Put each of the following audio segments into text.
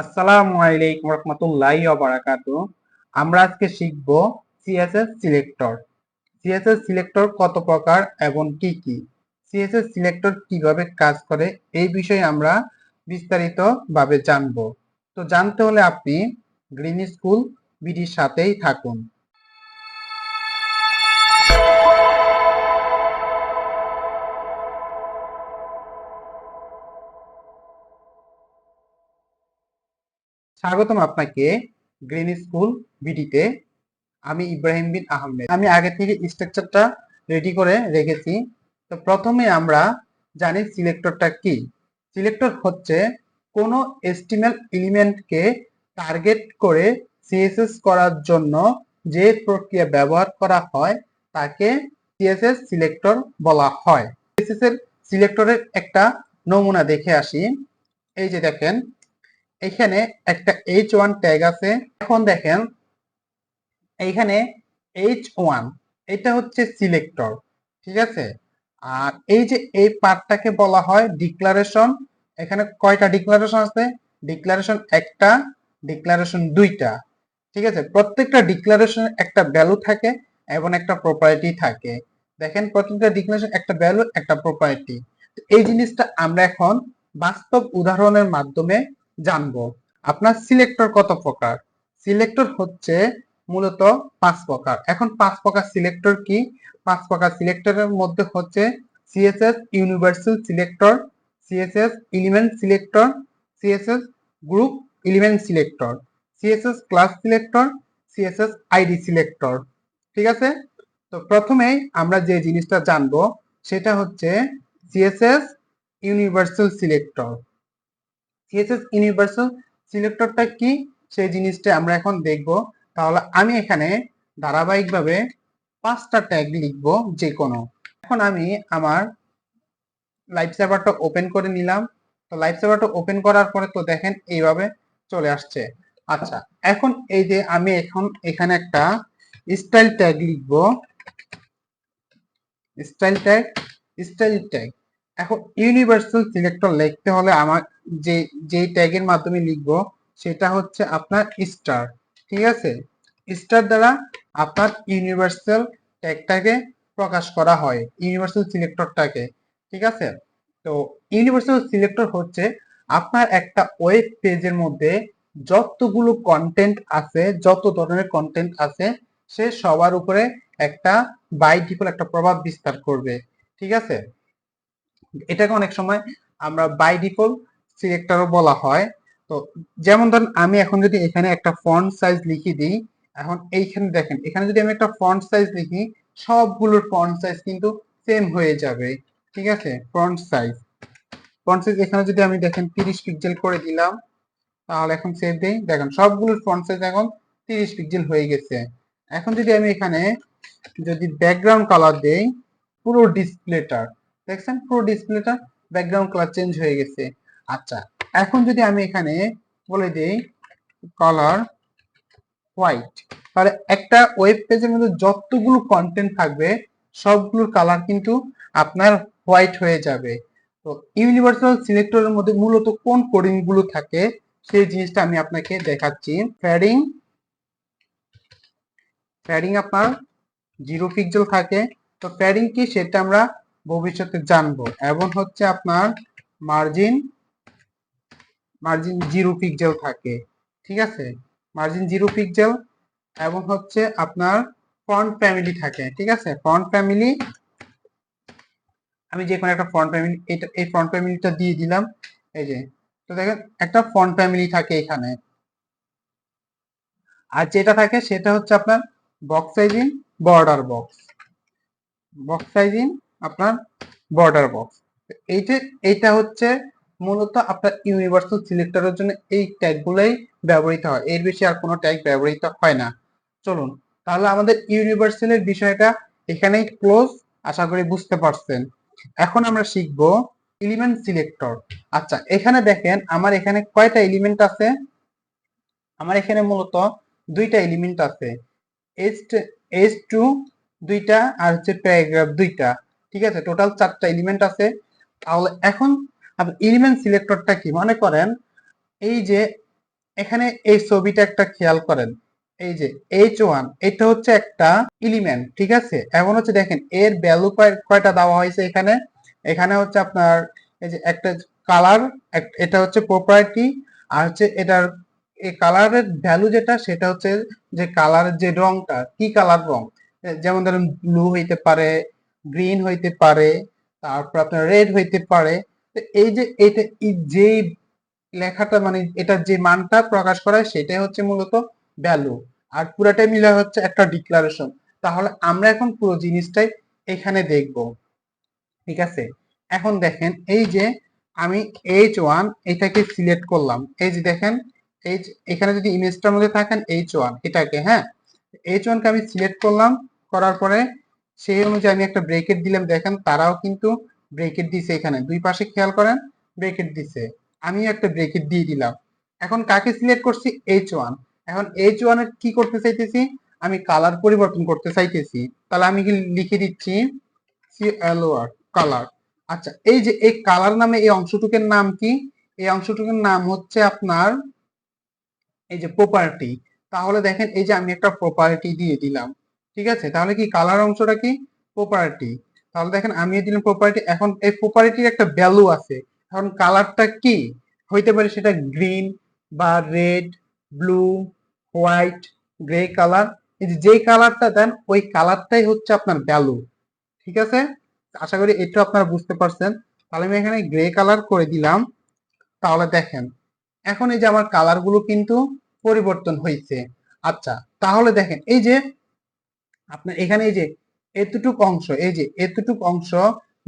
আসসালামু আলাইকুম রহমতুল্লাহি বারাকাতু। আমরা আজকে শিখব সিএসএস সিলেক্টর সিএসএস সিলেক্টর কত প্রকার এবং কি কি? সিএসএস সিলেক্টর কীভাবে কাজ করে, এই বিষয়ে আমরা বিস্তারিত ভাবে জানব। তো জানতে হলে আপনি গ্রিন স্কুল বিডির সাথেই থাকুন। স্বাগতম আপনাকে গ্রিন স্কুল বিডিতে আমি ইব্রাহিম বিন আহমেদ। আমি আগে থেকে স্ট্রাকচারটা রেডি করে রেখেছি। তো প্রথমে আমরা জানি সিলেক্টরটা কি। সিলেক্টর হচ্ছে কোনো এস্টিমেল এলিমেন্টকে টার্গেট করে সিএসএস করার জন্য যে প্রক্রিয়া ব্যবহার করা হয়, তাকে সিএসএস সিলেক্টর বলা হয়। সিএসএস এর সিলেক্টরের একটা নমুনা দেখে আসি। এই যে দেখেন এখানে একটা এইচ ওয়ান ট্যাগ আছে। এখন দেখেন, এইখানে এইচ ওয়ান এটা হচ্ছে সিলেক্টর ঠিক আছে? আর এই যে এই পার্টটাকে বলা হয় ডিক্লারেশন এখানে কয়টা ডিক্লারেশন আছে? ডিক্লারেশন একটা ডিক্লারেশন দুইটা, ঠিক আছে? প্রত্যেকটা ডিক্লারেশন একটা ভ্যালু থাকে এবং একটা প্রপার্টি থাকে। দেখেন প্রত্যেকটা ডিক্লারেশন একটা ভ্যালু একটা প্রপার্টি এই জিনিসটা আমরা এখন বাস্তব উদাহরণের মাধ্যমে জানব। আপনার সিলেক্টর কত প্রকার? সিলেক্টর হচ্ছে মূলত পাঁচ প্রকার। এখন পাঁচ প্রকার সিলেক্টর কি? পাঁচ প্রকার সিলেক্টরের মধ্যে হচ্ছে CSS universal selector CSS element selector CSS group element selector CSS class selector CSS ID selector ঠিক আছে? তো প্রথমেই আমরা যে জিনিসটা জানব, সেটা হচ্ছে CSS universal selector CSS universal সিলেক্টরটা কি? সেই জিনিসটা আমরা এখন দেখব। তাহলে আমি এখানে ধারাবাহিকভাবে পাঁচটা ট্যাগ লিখব যে কোনো এখন আমি আমার লাইভ সার্ভারটা ওপেন করে নিলাম। তো লাইভ সার্ভারটা ওপেন করার পরে তো দেখেন এইভাবে চলে আসছে। আচ্ছা এখন এই যে আমি এখন এখানে একটা স্টাইল ট্যাগ লিখব। স্টাইল ট্যাগ স্টাইল ট্যাগ এখন ইউনিভার্সাল সিলেক্টর লিখতে হলে আমার যে যে ট্যাগের মাধ্যমে লিখব, সেটা হচ্ছে আপনার স্টার ঠিক আছে? স্টার দ্বারা আপনার ইউনিভার্সাল ট্যাগটাকে প্রকাশ করা হয় ইউনিভার্সাল সিলেক্টরটাকে ঠিক আছে? তো ইউনিভার্সাল সিলেক্টর হচ্ছে আপনার একটা ওয়েব পেজের মধ্যে যতগুলো কন্টেন্ট আছে, যত ধরনের কন্টেন্ট আছে, সে সবার উপরে একটা বাই ডিফল্ট একটা প্রভাব বিস্তার করবে, ঠিক আছে? এটাকে অনেক সময় আমরা বাই ডিফল্ট সিলেক্টরও বলা হয়। তো যেমন ধরেন আমি এখন যদি এখানে একটা ফন্ট সাইজ লিখি দিই, এখন এইখানে দেখেন, এখানে যদি আমি একটা ফন্ট সাইজ লিখি, সবগুলোর ফন্ট সাইজ কিন্তু সেম হয়ে যাবে। ঠিক আছে? ফন্ট সাইজ ফন্ট সাইজ এখানে যদি আমি দেখেন তিরিশ পিক্সেল করে দিলাম, তাহলে এখন সেভ দেই। দেখেন, সবগুলোর ফন্ট সাইজ এখন তিরিশ পিক্সেল হয়ে গেছে। এখন যদি আমি এখানে যদি ব্যাকগ্রাউন্ড কালার দেই, পুরো ডিসপ্লেটার দেখছেন? পুরো ডিসপ্লেটা ব্যাকগ্রাউন্ড কালার চেঞ্জ হয়ে গেছে। আচ্ছা এখন যদি আমি এখানে বলে দিই কালার হোয়াইট তাহলে একটা ওয়েব পেজের মধ্যে যতগুলো কন্টেন্ট থাকবে, সবগুলোর কালার কিন্তু আপনার হোয়াইট হয়ে যাবে। তো ইউনিভার্সাল সিলেক্টরের মধ্যে মূলত কোন কোডিংগুলো থাকে, সেই জিনিসটা আমি আপনাকে দেখাচ্ছি। ফ্যাডিং ফ্যাডিং আপনার জিরো পিক্সেল থাকে। তো প্যাডিং কি? সেটা আমরা ভবিষ্যতে জানব। এবং হচ্ছে আপনার মার্জিন মার্জিন জিরো পিক্সেল থাকে। ঠিক আছে? মার্জিন জিরো পিক্সেল এবং হচ্ছে আপনার ফন্ট ফ্যামিলি থাকে। ঠিক আছে? ফন্ট ফ্যামিলি আমি যে কোনো একটা ফন্ট ফ্যামিলি এটা, এই ফন্ট ফ্যামিলিটা দিয়ে দিলাম। এই যে, তো দেখেন, একটা ফন্ট ফ্যামিলি থাকে এখানে। আর যেটা থাকে সেটা হচ্ছে আপনার box sizing border box box sizing আপনার বর্ডার বক্স এইটা এইটা হচ্ছে মূলত আপনার ইউনিভার্সাল সিলেক্টরের জন্য এই ট্যাগগুলোই ব্যবহৃত হয়। এর বেশি আর কোনো ট্যাগ ব্যবহৃত হয় না। চলুন, তাহলে আমাদের ইউনিভার্সালের বিষয়টা এখানেই ক্লোজ আশা করি বুঝতে পারছেন। এখন আমরা শিখব এলিমেন্ট সিলেক্টর আচ্ছা এখানে দেখেন, আমার এখানে কয়টা এলিমেন্ট আছে? আমার এখানে মূলত দুইটা এলিমেন্ট আছে। এস এস টু দুইটা, আর হচ্ছে প্যারাগ্রাফ দুইটা। ঠিক আছে? টোটাল চারটা এলিমেন্ট আছে। তাহলে এখন এলিমেন্ট সিলেক্টরটা কি? মনে করেন এই যে এখানে এই ছবিটা একটা খেয়াল করেন। এই যে এইচ ওয়ান এটা হচ্ছে একটা এলিমেন্ট ঠিক আছে? এখন হচ্ছে দেখেন, এর ভ্যালু কয়টা দেওয়া হয়েছে এখানে? এখানে হচ্ছে আপনার এই যে একটা কালার এটা হচ্ছে প্রপার্টি আর হচ্ছে এটার এই কালারের ভ্যালু যেটা, সেটা হচ্ছে যে কালারের যে রংটা, কি কালার রং? যেমন ধরেন ব্লু হইতে পারে গ্রিন হইতে পারে, তারপর আপনার রেড হইতে পারে। তো এই যে এটা যে লেখাটা মানে এটা যে মানটা প্রকাশ করা সেটাই হচ্ছে মূলত ভ্যালু আর পুরাটাই মিলে হচ্ছে একটা ডিক্লারেশন তাহলে আমরা এখন পুরো জিনিসটাই এখানে দেখব। ঠিক আছে? এখন দেখেন, এই যে আমি এইচ ওয়ান এটাকে সিলেক্ট করলাম। এই যে দেখেন এইচ এখানে যদি ইমেজটার মধ্যে থাকেন এইচ ওয়ান এটাকে হ্যাঁ? এইচ ওয়ানকে আমি সিলেক্ট করলাম, করার পরে সেই অনুযায়ী আমি একটা ব্রেকেট দিলাম, দেখেন তারাও কিন্তু ব্রেকেট দিছে এখানে। দুই পাশে খেয়াল করেন ব্রেকেট দিছে। আমি একটা ব্রেকেট দিয়ে দিলাম। এখন কাকে সিলেক্ট করছি? এইচ ওয়ান এখন এইচ ওয়ানের কি করতে চাইতেছি? আমি কালার পরিবর্তন করতে চাইতেছি। তাহলে আমি কি লিখে দিচ্ছি? সি কালার আচ্ছা এই যে এই কালার নামে এই অংশটুকের নাম কি? এই অংশটুকুর নাম হচ্ছে আপনার এই যে প্রপার্টি তাহলে দেখেন, এই যে আমি একটা প্রপার্টি দিয়ে দিলাম। ঠিক আছে? তাহলে কি কালার অংশটা কি? প্রপার্টি তাহলে দেখেন আমি দিলাম প্রপার্টি এখন এই প্রপার্টির একটা ভ্যালু আছে। এখন কালারটা কি? হইতে পারে সেটা গ্রিন বা red blue white grey colour এই যে কালারটা দেন, ওই কালারটাই হচ্ছে আপনার ভ্যালু ঠিক আছে? আশা করি এটা আপনারা বুঝতে পারছেন। তাহলে আমি এখানে গ্রে কালার করে দিলাম। তাহলে দেখেন, এখন এই যে আমার কালারগুলো কিন্তু পরিবর্তন হয়েছে আচ্ছা তাহলে দেখেন, এই যে আপনার এখানে এই যে এতটুক অংশ, এই যে এতটুক অংশ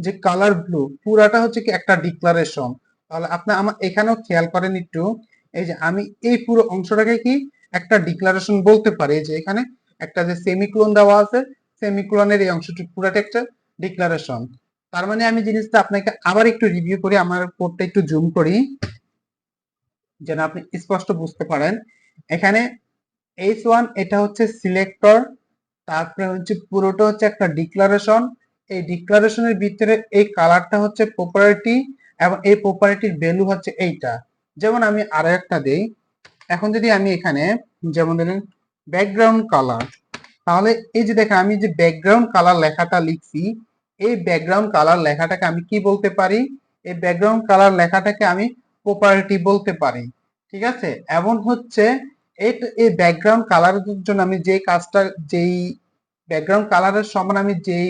যে কালার ব্লু পুরাটা হচ্ছে কি একটা ডিক্লারেশন তাহলে আপনি আমার এখানেও খেয়াল করেন একটু, এই যে আমি এই পুরো অংশটাকে কি একটা ডিক্লারেশন বলতে পারি যে এখানে একটা যে সেমিক্লোন দেওয়া আছে সেমিক্লোনের এই অংশটি পুরাটা একটা ডিক্লারেশন তার মানে আমি জিনিসটা আপনাকে আবার একটু রিভিউ করি, আমার কোডটা একটু জুম করি, যেন আপনি স্পষ্ট বুঝতে পারেন। এখানে এইচ ওয়ান এটা হচ্ছে সিলেক্টর তারপরে হচ্ছে পুরোটা হচ্ছে একটা ডিক্লারেশন এই ডিক্লারেশনের ভিতরে এই কালারটা হচ্ছে প্রপার্টি এবং এই প্রপার্টির ভ্যালু হচ্ছে এইটা। যেমন আমি আরও একটা দেই। এখন যদি আমি এখানে যেমন ধরেন ব্যাকগ্রাউন্ড কালার তাহলে এই যে দেখেন আমি যে ব্যাকগ্রাউন্ড কালার লেখাটা লিখছি, এই ব্যাকগ্রাউন্ড কালার লেখাটাকে আমি কি বলতে পারি? এই ব্যাকগ্রাউন্ড কালার লেখাটাকে আমি প্রপার্টি বলতে পারি। ঠিক আছে? এমন হচ্ছে এই ব্যাকগ্রাউন্ড কালারের জন্য আমি যে কাজটা, যেই ব্যাকগ্রাউন্ড কালারের সমান আমি যেই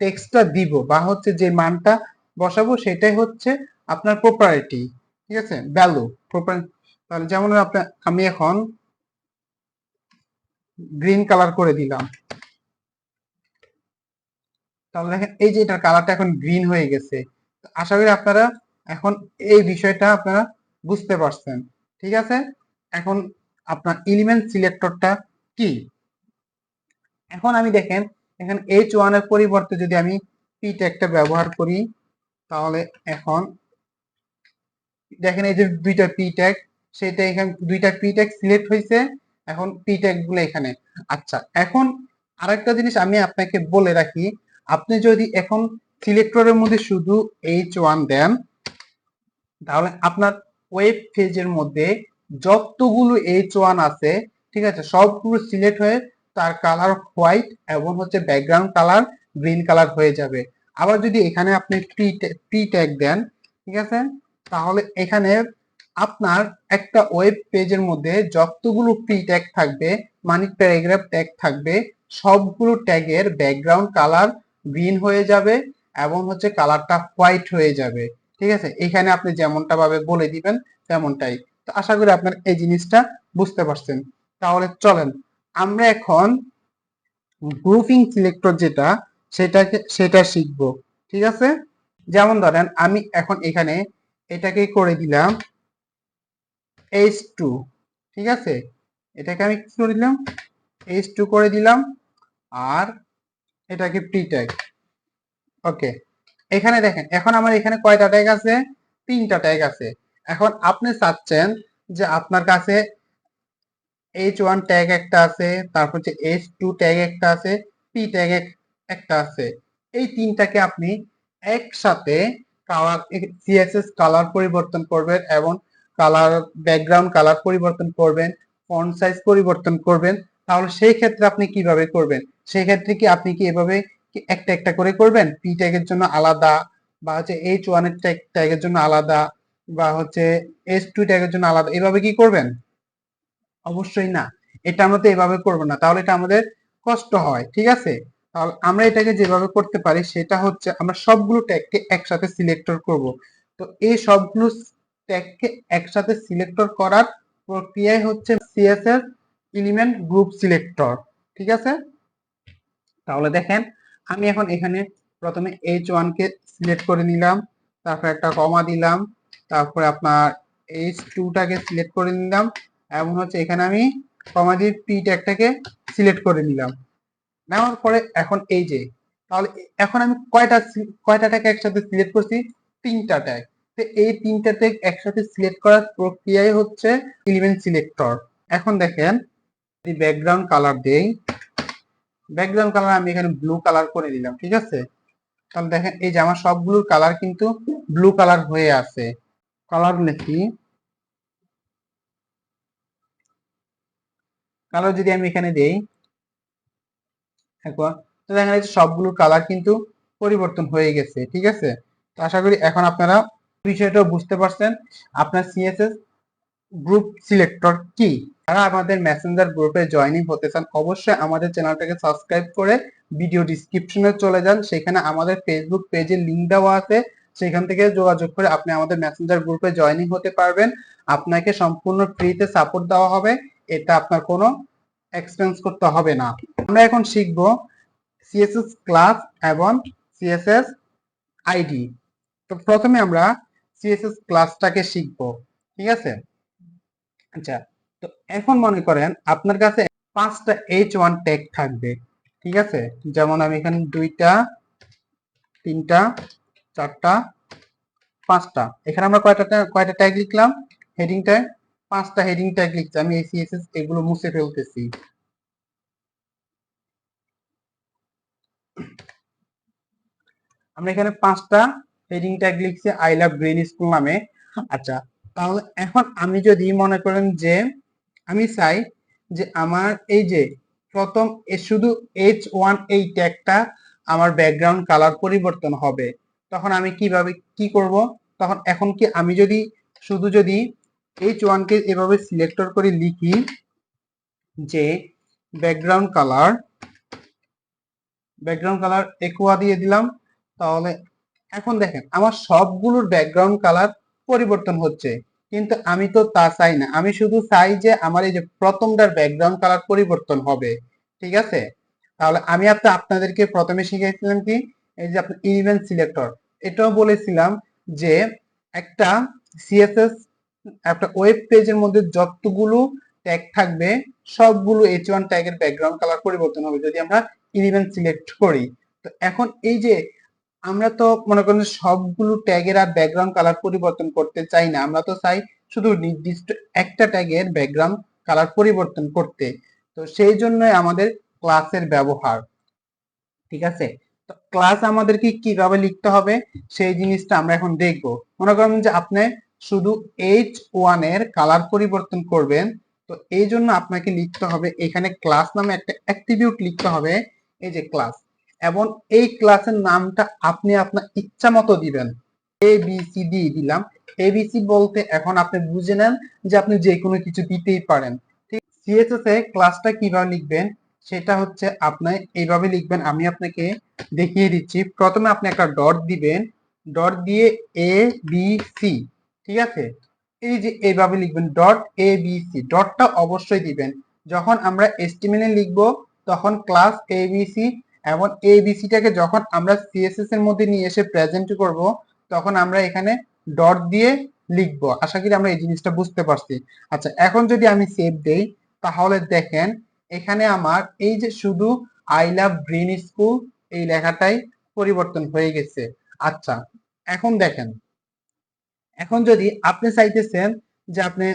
টেক্সটটা দিব বা হচ্ছে যে মানটা বসাবো সেটাই হচ্ছে আপনার প্রপার্টি ঠিক আছে? ভ্যালু প্রপার্টি তাহলে যেমন আপনার আমি এখন গ্রিন কালার করে দিলাম। তাহলে দেখেন এই যে এটার কালারটা এখন গ্রিন হয়ে গেছে। আশা করি আপনারা এখন এই বিষয়টা আপনারা বুঝতে পারছেন। ঠিক আছে? এখন আপনার এলিমেন্ট সিলেক্টরটা কি? এখন আমি দেখেন এখানে এইচ ওয়ানের পরিবর্তে যদি আমি পি ট্যাগটা ব্যবহার করি, তাহলে এখন দেখেন এই যে দুইটা পি ট্যাগ সেটা এখানে, দুইটা পি ট্যাগ সিলেক্ট হয়েছে, এখন পি ট্যাগগুলো এখানে। আচ্ছা এখন আরেকটা জিনিস আমি আপনাকে বলে রাখি, আপনি যদি এখন সিলেক্টরের মধ্যে শুধু এইচ ওয়ান দেন, তাহলে আপনার ওয়েব পেজের মধ্যে যতগুলো এইচ ওয়ান আছে, ঠিক আছে, সবগুলো সিলেক্ট হয়ে তার কালার হোয়াইট এবং হচ্ছে ব্যাকগ্রাউন্ড কালার গ্রিন কালার হয়ে যাবে। আবার যদি এখানে আপনি পি ট্যাগ দেন, ঠিক আছে? তাহলে এখানে আপনার একটা ওয়েব পেজের মধ্যে যতগুলো পি ট্যাগ থাকবে মানে প্যারাগ্রাফ ট্যাগ থাকবে, সবগুলো ট্যাগের ব্যাকগ্রাউন্ড কালার গ্রিন হয়ে যাবে এবং হচ্ছে কালারটা হোয়াইট হয়ে যাবে। ঠিক আছে? এখানে আপনি যেমনটা ভাবে বলে দিবেন, তেমনটাই। তো আশা করি আপনার এই জিনিসটা বুঝতে পারছেন। তাহলে চলেন আমরা এখন গ্রুপিং সিলেক্টর যেটা, সেটাকে, সেটা শিখব, ঠিক আছে? যেমন ধরেন, আমি এখন এখানে এটাকে করে দিলাম এইচ টু ঠিক আছে? এটাকে আমি কি করে দিলাম? এইচ টু করে দিলাম, আর এটাকে প্রি ট্যাগ ওকে? এখানে দেখেন, এখন আমার এখানে কয়টা ট্যাগ আছে? তিনটা ট্যাগ আছে। এখন আপনি চাচ্ছেন যে আপনার কাছে এইচ ওয়ান ট্যাগ একটা আছে, তারপর হচ্ছে এইচ টু ট্যাগ একটা আছে পি ট্যাগ একটা আছে। এই তিনটাকে আপনি একসাথে কালার সিএসএস কালার পরিবর্তন করবেন এবং কালার ব্যাকগ্রাউন্ড কালার পরিবর্তন করবেন ফন্ট সাইজ পরিবর্তন করবেন। তাহলে সেই ক্ষেত্রে আপনি কীভাবে করবেন? সেই ক্ষেত্রে কি আপনি কি এভাবে একটা একটা করে করবেন? পি ট্যাগের জন্য আলাদা বা হচ্ছে এইচ ওয়ানের ট্যাগের জন্য আলাদা বা হচ্ছে এস টু ট্যাগের জন্য আলাদা। এভাবে কি করবেন? অবশ্যই না। এটা আমরা তো এভাবে করব না। তাহলে এটা আমাদের কষ্ট হয়, ঠিক আছে? তাহলে আমরা এটাকে যেভাবে করতে পারি, সেটা হচ্ছে আমরা সবগুলো ট্যাগকে একসাথে সিলেক্টর করব। তো এই সবগুলো ট্যাগকে একসাথে সিলেক্টর করার প্রক্রিয়াই হচ্ছে সিএসএস এলিমেন্ট গ্রুপ সিলেক্টর ঠিক আছে? তাহলে দেখেন, আমি এখন এখানে প্রথমে এইচ কে সিলেক্ট করে নিলাম, তারপর একটা কমা দিলাম, তারপরে আপনার এইচ টুটাকে সিলেক্ট করে নিলাম এবং হচ্ছে এখানে আমি কমা দিয়ে পি ট্যাগটাকে সিলেক্ট করে নিলাম। নেওয়ার পরে এখন এই যে, তাহলে এখন আমি কয়টা কয়টা ট্যাগ একসাথে সিলেক্ট করছি? তিনটা ট্যাগ তো এই তিনটা ট্যাগ একসাথে সিলেক্ট করার প্রক্রিয়াই হচ্ছে এলিমেন্ট সিলেক্টর এখন দেখেন, যদি ব্যাকগ্রাউন্ড কালার দেই ব্যাকগ্রাউন্ড কালার আমি এখানে ব্লু কালার করে দিলাম ঠিক আছে? তাহলে দেখেন, এই যে আমার সবগুলোর কালার কিন্তু ব্লু কালার হয়ে আছে। কালার লিখি। কালার যদি আমি এখানে দেই তো দেখেন এই যে সবগুলোর কালার কিন্তু পরিবর্তন হয়ে গেছে, ঠিক আছে? তো আশা করি এখন আপনারা বিষয়টাও বুঝতে পারছেন। আপনার সিএসএস গ্রুপ সিলেক্টর কি? যারা আমাদের মেসেঞ্জার গ্রুপে জয়েনিং হতে চান, অবশ্যই আমাদের চ্যানেলটাকে সাবস্ক্রাইব করে ভিডিও ডিসক্রিপশনে চলে যান। সেখানে আমাদের ফেসবুক পেজের লিংক দেওয়া আছে। সেখান থেকে যোগাযোগ করে আপনি আমাদের মেসেঞ্জার গ্রুপে জয়েনিং হতে পারবেন। আপনাকে সম্পূর্ণ ফ্রিতে সাপোর্ট দেওয়া হবে। এটা আপনার কোনো এক্সপেন্স করতে হবে না। আমরা এখন শিখব সিএসএস ক্লাস এবং সিএসএস আইডি তো প্রথমে আমরা সিএসএস ক্লাসটাকে শিখব, ঠিক আছে? আচ্ছা তো এখন মনে করেন আপনার কাছে পাঁচটা এইচ ওয়ান ট্যাগ থাকবে, ঠিক আছে? যেমন আমি এখানে দুইটা, তিনটা, চারটা, পাঁচটা। এখানে আমরা কয়টা কয়টা ট্যাগ লিখলাম? হেডিং ট্যাগ পাঁচটা হেডিং ট্যাগ লিখছি, আমি এই সিএসএস এগুলো মুছে ফেলতেছি। আমরা এখানে পাঁচটা হেডিং ট্যাগ লিখছি আই লাভ গ্রিন স্কুল নামে। আচ্ছা তাহলে এখন আমি যদি মনে করেন যে, আমি চাই যে আমার এই যে প্রথম শুধু এইচ ওয়ান এই ট্যাগটা আমার ব্যাকগ্রাউন্ড কালার পরিবর্তন হবে। তখন আমি কীভাবে, কি করব? তখন এখন কি আমি যদি, শুধু যদি এইচ ওয়ানকে এভাবে সিলেক্টর করে লিখি যে background colour background colour aqua দিয়ে দিলাম। তাহলে এখন দেখেন, আমার সবগুলোর ব্যাকগ্রাউন্ড কালার পরিবর্তন হচ্ছে। কিন্তু আমি তো তা চাই না। আমি শুধু চাই যে আমার এই যে প্রথমটার ব্যাকগ্রাউন্ড কালার পরিবর্তন হবে। ঠিক আছে? তাহলে আমি আপনি আপনাদেরকে প্রথমে শিখিয়েছিলাম কি? এই যে আপনার ইভেন্ট সিলেক্টর এটাও বলেছিলাম যে একটা সিএসএস একটা ওয়েব পেজের মধ্যে যতগুলো ট্যাগ থাকবে, সবগুলো এইচ ওয়ান ট্যাগের ব্যাকগ্রাউন্ড কালার পরিবর্তন হবে যদি আমরা ইভেন্ট সিলেক্ট করি। তো এখন এই যে আমরা তো মনে করেন সবগুলো ট্যাগের আর ব্যাকগ্রাউন্ড কালার পরিবর্তন করতে চাই না, আমরা তো চাই শুধু নির্দিষ্ট একটা ট্যাগের ব্যাকগ্রাউন্ড কালার পরিবর্তন করতে। তো সেই জন্যই আমাদের ক্লাসের ব্যবহার। ঠিক আছে? তো ক্লাস আমাদেরকে কীভাবে লিখতে হবে, সেই জিনিসটা আমরা এখন দেখব। মনে করেন যে আপনি শুধু এইচ ওয়ানের কালার পরিবর্তন করবেন। তো এই জন্য আপনাকে লিখতে হবে, এখানে ক্লাস নামে একটা অ্যাট্রিবিউট লিখতে হবে, এই যে ক্লাস এবং এই ক্লাসের নামটা আপনি আপনার ইচ্ছা মতো দিবেন। এ বি সি ডি দিলাম। এবিসি বলতে এখন আপনি বুঝে নেন যে আপনি যে কোনো কিছু দিতেই পারেন। ঠিক সিএসএস এ ক্লাসটা কীভাবে লিখবেন, সেটা হচ্ছে আপনি এইভাবে লিখবেন। আমি আপনাকে দেখিয়ে দিচ্ছি। প্রথমে আপনি একটা ডট দিবেন। ডট দিয়ে এ বি সি ঠিক আছে? এই যে এইভাবে লিখবেন ডট এ বি সি ডটটা অবশ্যই দিবেন। যখন আমরা এস্টিমেলে লিখব, তখন ক্লাস এবিসি এবং এবিসিটাকে যখন আমরা সিএসএস এর মধ্যে নিয়ে এসে প্রেজেন্ট করব, তখন আমরা এখানে ডট দিয়ে লিখব। আশা করি আমরা এই জিনিসটা বুঝতে পারছি। আচ্ছা এখন যদি আমি সেভ দেই, তাহলে দেখেন, এখানে আমার এই যে শুধু আই লাভ গ্রিন স্কুল এই লেখাটাই পরিবর্তন হয়ে গেছে। আচ্ছা এখন দেখেন। এখন যদি আপনি চাইতেছেন যে আপনি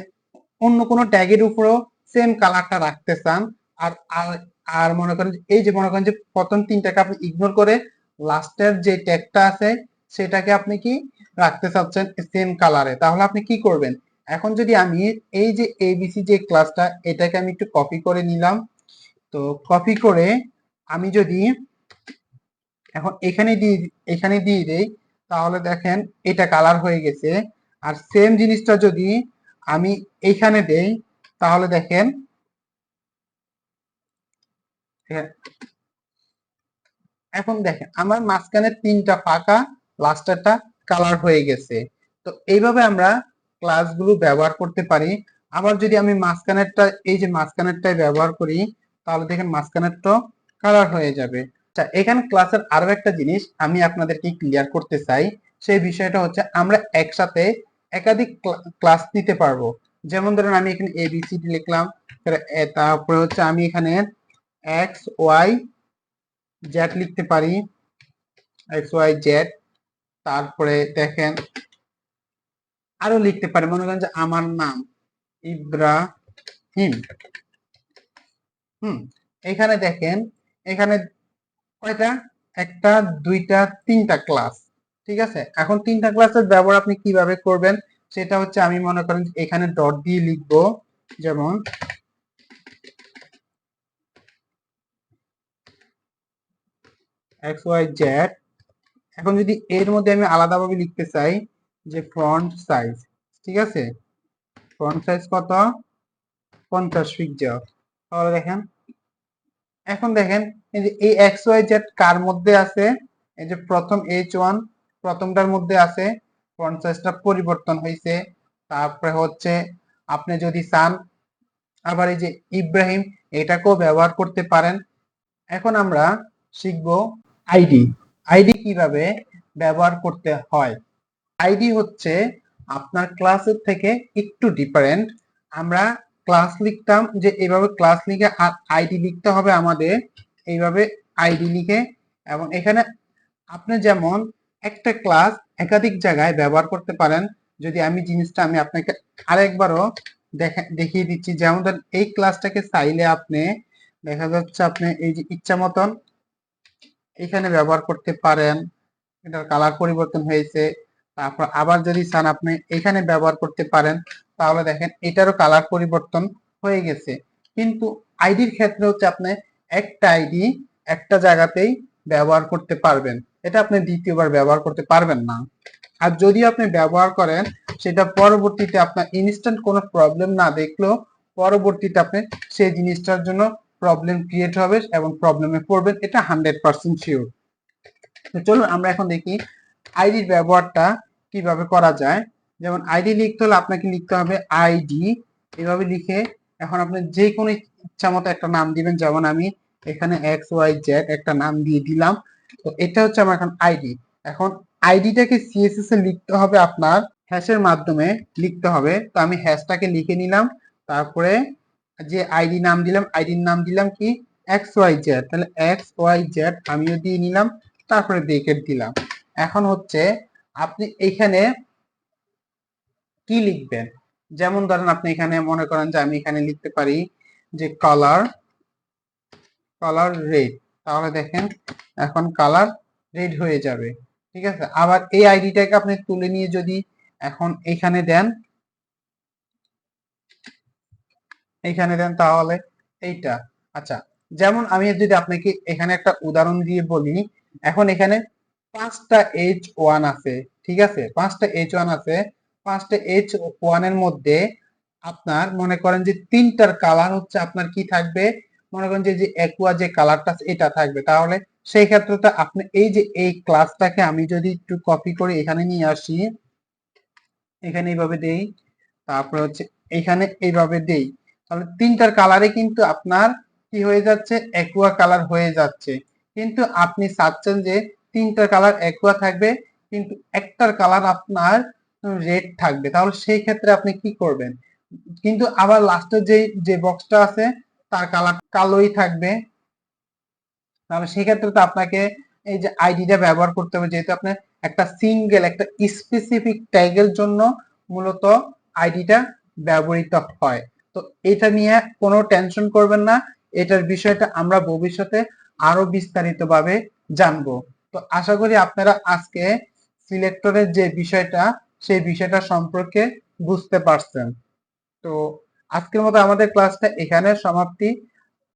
অন্য কোনো ট্যাগের উপরও সেম কালারটা রাখতে চান, আর আর মনে করেন এই যে মনে করেন যে প্রথম তিনটাকে আপনি ইগনোর করে লাস্টের যে ট্যাগটা আছে, সেটাকে আপনি কি রাখতে চাচ্ছেন সেম কালারে তাহলে আপনি কি করবেন? এখন যদি আমি এই যে এবিসি যে ক্লাসটা এটাকে আমি একটু কপি করে নিলাম। তো কপি করে আমি যদি এখন এখানে দিয়ে এখানে দিয়ে দেই তাহলে দেখেন এটা কালার হয়ে গেছে। আর সেম জিনিসটা যদি আমি এইখানে দেই, তাহলে দেখেন হ্যাঁ। এখন দেখেন, আমার মাঝখানে তিনটা ফাঁকা, লাস্টারটা কালার হয়ে গেছে। তো এইভাবে আমরা ক্লাসগুলো ব্যবহার করতে পারি। আবার যদি আমি মাঝখানেরটা, এই যে মাঝখানেরটাই ব্যবহার করি, তাহলে দেখেন মাঝখানেরটা কালার হয়ে যাবে। আচ্ছা এখানে ক্লাসের আরও একটা জিনিস আমি আপনাদেরকে ক্লিয়ার করতে চাই, সেই বিষয়টা হচ্ছে আমরা একসাথে একাধিক ক্লাস দিতে পারব। যেমন ধরেন আমি এখানে এবিসিডি লিখলাম, তারপরে হচ্ছে আমি এখানে এক্স ওয়াই জেড লিখতে পারি। এক্স ওয়াই জেড তারপরে দেখেন আরও লিখতে পারি। মনে করেন যে আমার নাম ইব্রাহিম। হুম, এখানে দেখেন, এখানে কয়টা? একটা, দুইটা, তিনটা ক্লাস ঠিক আছে? এখন তিনটা ক্লাসের ব্যবহার আপনি কীভাবে করবেন? সেটা হচ্ছে আমি মনে করেন এখানে ডট দিয়ে লিখব, যেমন এক্স ওয়াই জেড এখন যদি এর মধ্যে আমি আলাদাভাবে লিখতে চাই যে ফ্রন্ট সাইজ ঠিক আছে? ফ্রন্ট সাইজ কত? পঞ্চাশ পিক্সেল তাহলে দেখেন, এখন দেখেন এই এক্স ওয়াই জেড কার মধ্যে আছে? এই যে প্রথম এইচ ওয়ান প্রথমটার মধ্যে আছে সাইজটা পরিবর্তন হয়েছে তারপরে হচ্ছে আপনি যদি চান, আবার এই যে ইব্রাহিম, এটাকেও ব্যবহার করতে পারেন। এখন আমরা শিখব আইডি। আইডি কীভাবে ব্যবহার করতে হয়? আইডি হচ্ছে আপনার ক্লাসের থেকে একটু ডিফারেন্ট আমরা ক্লাস লিখতাম যে এভাবে ক্লাস লিখে আর আইডি লিখতে হবে আমাদের। এইভাবে আইডি লিখে এবং এখানে আপনি যেমন একটা ক্লাস একাধিক জায়গায় ব্যবহার করতে পারেন, যদি আমি জিনিসটা আমি আপনাকে আরেকবারও দেখা, দেখিয়ে দিচ্ছি, যেমন ধরেন এই ক্লাসটাকে চাইলে আপনি, দেখা যাচ্ছে আপনি এই যে ইচ্ছা মতন এখানে ব্যবহার করতে পারেন, এটার কালার পরিবর্তন হয়েছে, তারপর আবার যদি চান আপনি এখানে ব্যবহার করতে পারেন, তাহলে দেখেন এটারও কালার পরিবর্তন হয়ে গেছে। কিন্তু আইডির ক্ষেত্রে হচ্ছে আপনি একটা আইডি একটা জায়গাতেই ব্যবহার করতে পারবেন। এটা আপনি দ্বিতীয়বার ব্যবহার করতে পারবেন না। আর যদি আপনি ব্যবহার করেন, সেটা পরবর্তীতে আপনার ইনস্ট্যান্ট কোনো প্রবলেম না দেখলেও পরবর্তীতে আপনি সেই জিনিসটার জন্য প্রবলেম ক্রিয়েট হবে এবং প্রবলেমে পড়বেন। এটা হান্ড্রেড পার্সেন্ট শিওর চলুন আমরা এখন দেখি আইডির ব্যবহারটা কীভাবে করা যায়। যেমন আইডি লিখতে হলে আপনাকে লিখতে হবে আইডি এভাবে লিখে এখন আপনি যে কোনো ইচ্ছা মতো একটা নাম দিবেন। যেমন আমি এখানে এক্স ওয়াই জেড একটা নাম দিয়ে দিলাম। তো এটা হচ্ছে আমার এখন আইডি এখন আইডিটাকে সিএসএস এ লিখতে হবে আপনার হ্যাশের মাধ্যমে লিখতে হবে। তো আমি হ্যাশটাকে লিখে নিলাম। তারপরে যে আইডি নাম দিলাম আইডির নাম দিলাম কি? এক্স ওয়াই জেড তাহলে এক্স ওয়াই জেড আমিও দিয়ে নিলাম, তারপরে ব্রেকেট দিলাম। এখন হচ্ছে আপনি এখানে কি লিখবেন? যেমন ধরেন আপনি এখানে মনে করেন যে আমি এখানে লিখতে পারি যে কালার কালার রেড তাহলে দেখেন, এখন কালার রেড হয়ে যাবে। ঠিক আছে? আবার এই আইডিটাকে আপনি তুলে নিয়ে যদি এখন এখানে দেন এখানে দেন তাহলে এইটা। আচ্ছা যেমন আমি যদি আপনাকে এখানে একটা উদাহরণ দিয়ে বলি, এখন এখানে পাঁচটা এইচ ওয়ান আছে, ঠিক আছে? পাঁচটা এইচ ওয়ান আছে, পাঁচটা এইচ ওয়ানের মধ্যে আপনার মনে করেন যে তিনটার কালার হচ্ছে আপনার কি থাকবে? মনে করেন যে যে একুয়া যে কালারটা এটা থাকবে। তাহলে সেই ক্ষেত্রে তো আপনি, এই যে এই ক্লাসটাকে আমি যদি একটু কপি করে এখানে নিয়ে আসি, এখানে এইভাবে দেই, তারপরে হচ্ছে এখানে এইভাবে দেই। তাহলে তিনটার কালারে কিন্তু আপনার কি হয়ে যাচ্ছে? একুয়া কালার হয়ে যাচ্ছে। কিন্তু আপনি চাচ্ছেন যে তিনটার কালার একুয়া থাকবে, কিন্তু একটার কালার আপনার রেড থাকবে। তাহলে সেই ক্ষেত্রে আপনি কি করবেন? কিন্তু আবার লাস্টের যে যে বক্সটা আছে, তার কালার কালোই থাকবে। তাহলে সেক্ষেত্রে তো আপনাকে এই যে আইডিটা ব্যবহার করতে হবে, যেহেতু আপনার একটা সিঙ্গেল একটা স্পেসিফিক ট্যাগের জন্য মূলত আইডিটা ব্যবহৃত হয়। তো এটা নিয়ে কোনো টেনশন করবেন না, এটার বিষয়টা আমরা ভবিষ্যতে আরও বিস্তারিতভাবে জানব। তো আশা করি আপনারা আজকে সিলেক্টরের যে বিষয়টা, সেই বিষয়টা সম্পর্কে বুঝতে পারছেন। তো আজকের মতো আমাদের ক্লাসটা এখানে সমাপ্তি।